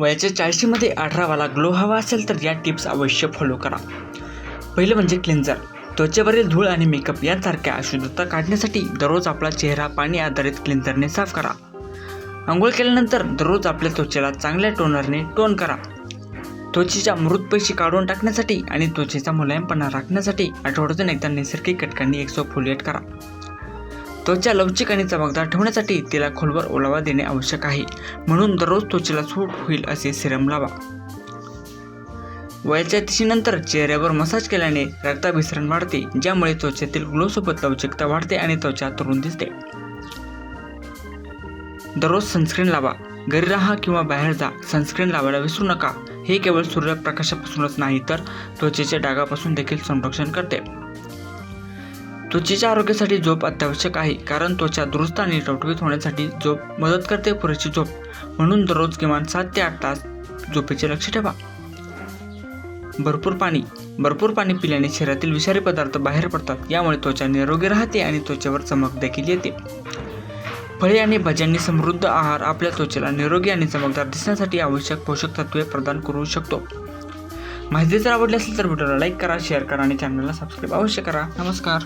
वयाच्या चाळीशीमध्ये अठरावाला ग्लो हवा असेल तर या टिप्स अवश्य फॉलो करा. पहिलं म्हणजे क्लिन्झर त्वचेवरील धूळ आणि मेकअप यासारख्या अशुद्धता काढण्यासाठी दररोज आपला चेहरा पाणी आधारित क्लिन्झरने साफ करा. आंघोळ केल्यानंतर दररोज आपल्या त्वचेला चांगल्या टोनरने टोन करा. त्वचेच्या मृत पेशी काढून टाकण्यासाठी आणि त्वचेचा मुलायमपणा राखण्यासाठी आठवड्यातून एकदा नैसर्गिक घटकांनी एक्सोफोलिएट करा. त्वचा लवचिक आणि चमकदार ठेवण्यासाठी तिला खोलवर ओलावा देणे आवश्यक आहे. म्हणून दररोज त्वचेला सूट होईल असे सिरम लावा. वयाच्या तिशीनंतर चेहऱ्यावर मसाज केल्याने रक्ताभिसरण वाढते ज्यामुळे त्वचेतील ग्लोसोबत लवचिकता वाढते आणि त्वचा तरुण दिसते. दररोज सनस्क्रीन लावा. घरी राहा किंवा बाहेर जा. सनस्क्रीन लावायला विसरू नका. हे केवळ सूर्यप्रकाशापासूनच नाही तर त्वचेच्या डागापासून देखील संरक्षण करते. त्वचेच्या आरोग्यासाठी झोप अत्यावश्यक आहे कारण त्वचा दुरुस्त आणि टवटवीत होण्यासाठी झोप मदत करते पुरेशी झोप. म्हणून दररोज किमान सात ते आठ तास झोपेचे लक्ष ठेवा. भरपूर पाणी. भरपूर पाणी पिल्याने शरीरातील विषारी पदार्थ बाहेर पडतात यामुळे त्वचा निरोगी राहते आणि त्वचेवर चमक देखील येते. फळे आणि भाज्यांनी समृद्ध आहार आपल्या त्वचेला निरोगी आणि चमकदार दिसण्यासाठी आवश्यक पोषक तत्वे प्रदान करू शकतो. माहिती जर आवडली असेल तर व्हिडिओला लाईक करा शेअर करा आणि चॅनलला सबस्क्राईब अवश्य करा. नमस्कार.